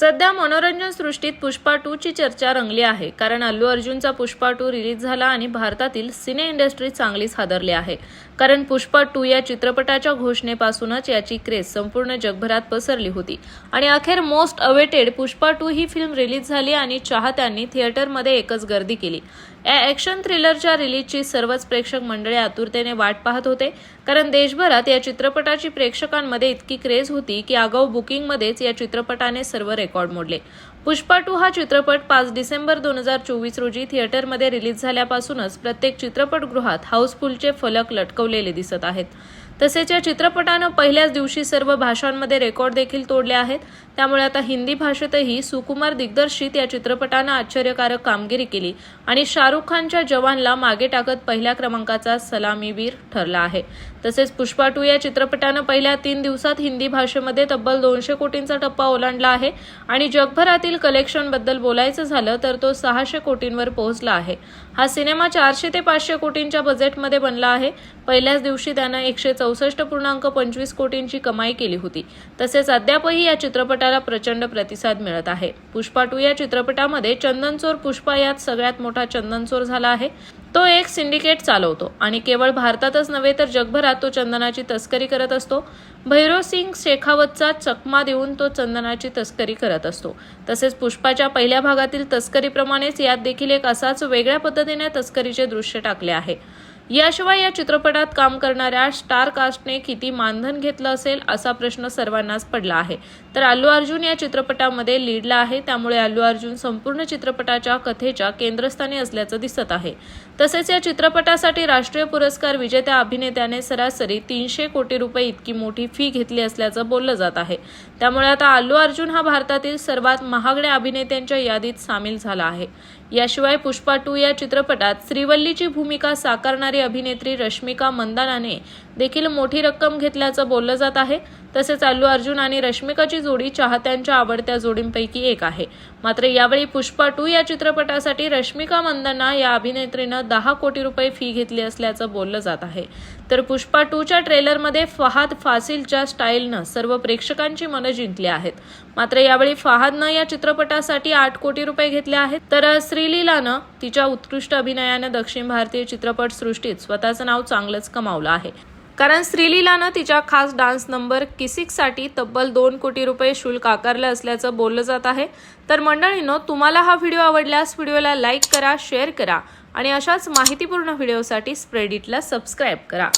सध्या मनोरंजन सृष्टीत पुष्पा टू ची चर्चा रंगली आहे कारण अल्लू अर्जुनचा पुष्पा टू रिलीज झाला आणि भारतातील सिने इंडस्ट्री चांगलीच हादरली आहे. कारण पुष्पा टू या चित्रपटाच्या घोषणेपासूनच याची क्रेज संपूर्ण जगभरात पसरली होती. आणि अखेर मोस्ट अवेटेड पुष्पा टू ही फिल्म रिलीज झाली आणि चाहत्यांनी थिएटरमध्ये एकच गर्दी केली. या ॲक्शन थ्रिलरच्या रिलीजची सर्वच प्रेक्षक मंडळी आतुरतेने वाट पाहत होते कारण देशभरात या चित्रपटाची प्रेक्षकांमध्ये इतकी क्रेज होती की आगाऊ बुकिंगमध्येच या चित्रपटाने सर्व रेकॉर्ड मोडले. पुष्पा टू हा चित्रपट पाच डिसेंबर दोन हजार चोवीस रोजी थिएटरमध्ये रिलीज झाल्यापासूनच प्रत्येक चित्रपटगृहात हाऊसफुलचे फलक लटकवलेले दिसत आहेत. तसेच या चित्रपटानं पहिल्याच दिवशी सर्व भाषांमध्ये रेकॉर्ड देखील तोडले आहेत. त्यामुळे आता हिंदी भाषेतही सुकुमार दिग्दर्शित या चित्रपटानं आश्चर्यकारक कामगिरी केली आणि शाहरुख खानच्या जवानला मागे टाकत पहिल्या क्रमांकाचा सलामीवीर ठरला आहे. तसेच पुष्पा टू या चित्रपटानं पहिल्या तीन दिवसात हिंदी भाषेमध्ये तब्बल दोनशे कोटींचा टप्पा ओलांडला आहे आणि जगभरातील कलेक्शनबद्दल बोलायचं झालं तर तो सहाशे कोटींवर पोहोचला आहे. हा सिनेमा चारशे ते पाचशे कोटींच्या बजेटमध्ये बनला आहे. पहिल्याच दिवशी त्यानं एकशे चौसष्ट पूर्णांक पंचवीस कोटींची कमाई केली होती. तसेच अद्यापही या चित्रपटाला प्रचंड प्रतिसाद मिळत आहे. पुष्पा टू या चित्रपटामध्ये चंदनचोर पुष्पा यात सगळ्यात मोठा चंदनचोर झाला आहे. तो एक सिंडिकेट चालवतो आणि केवळ भारतातच नव्हे तर जगभरात तो चंदनाची तस्करी करत असतो. भैरव सिंग शेखावतचा चकमा देऊन तो चंदनाची तस्करी करत असतो. तसेच पुष्पाच्या पहिल्या भागातील तस्करीप्रमाणेच यात देखील एक असाच वेगळ्या पद्धतीने तस्करीचे दृश्य टाकले आहे. याशिवाय या चित्रपटात काम करणाऱ्या स्टार कास्टने किती मानधन घेतलं असेल असा प्रश्न सर्वांनाच पडला आहे. तर अल्लू अर्जुन या चित्रपटामध्ये लीडला आहे. त्यामुळे अल्लू अर्जुन संपूर्ण चित्रपटाच्या कथेच्या केंद्रस्थानी असल्याचं दिसत आहे. तसेच या चित्रपटासाठी राष्ट्रीय पुरस्कार विजेत्या अभिनेत्याने सरासरी तीनशे कोटी रुपये इतकी मोठी फी घेतली असल्याचं बोललं जात आहे. त्यामुळे आता अल्लू अर्जुन हा भारतातील सर्वात महागड्या अभिनेत्यांच्या यादीत सामील झाला आहे. याशिवाय पुष्पा टू या चित्रपटात श्रीवल्लीची भूमिका साकारणारी अभिनेत्री रश्मिका मंदानाने देखील मोठी रक्कम घेतल्याचं बोललं जात आहे. तसेच अल्लू अर्जुन आणि रश्मिकाची जोडी चाहत्यांच्या आवडत्या जोडींपैकी एक आहे. मात्र यावेळी पुष्पा टू या चित्रपटासाठी रश्मिका मंदना या अभिनेत्रीनं दहा कोटी रुपये फी घेतली असल्याचं बोललं जात आहे. तर पुष्पा टूच्या ट्रेलरमध्ये फहाद फासिलच्या स्टाईलनं सर्व प्रेक्षकांची मनं जिंकली आहेत. मात्र यावेळी फहादनं या चित्रपटासाठी आठ कोटी रुपये घेतले आहेत. तर श्रीलीलानं तिच्या उत्कृष्ट अभिनयानं दक्षिण भारतीय चित्रपटसृष्टीत स्वतःचं नाव चांगलंच कमावलं आहे. कारण श्रीलीलानं तिच्या खास डान्स नंबर किसिकसाठी तब्बल दोन कोटी रुपये शुल्क आकारलं असल्याचं बोललं जात आहे. तर मंडळींनो तुम्हाला हा व्हिडिओ आवडल्यास व्हिडिओला लाईक करा शेअर करा आणि अशाच माहितीपूर्ण व्हिडिओसाठी स्प्रेडिटला सबस्क्राईब करा.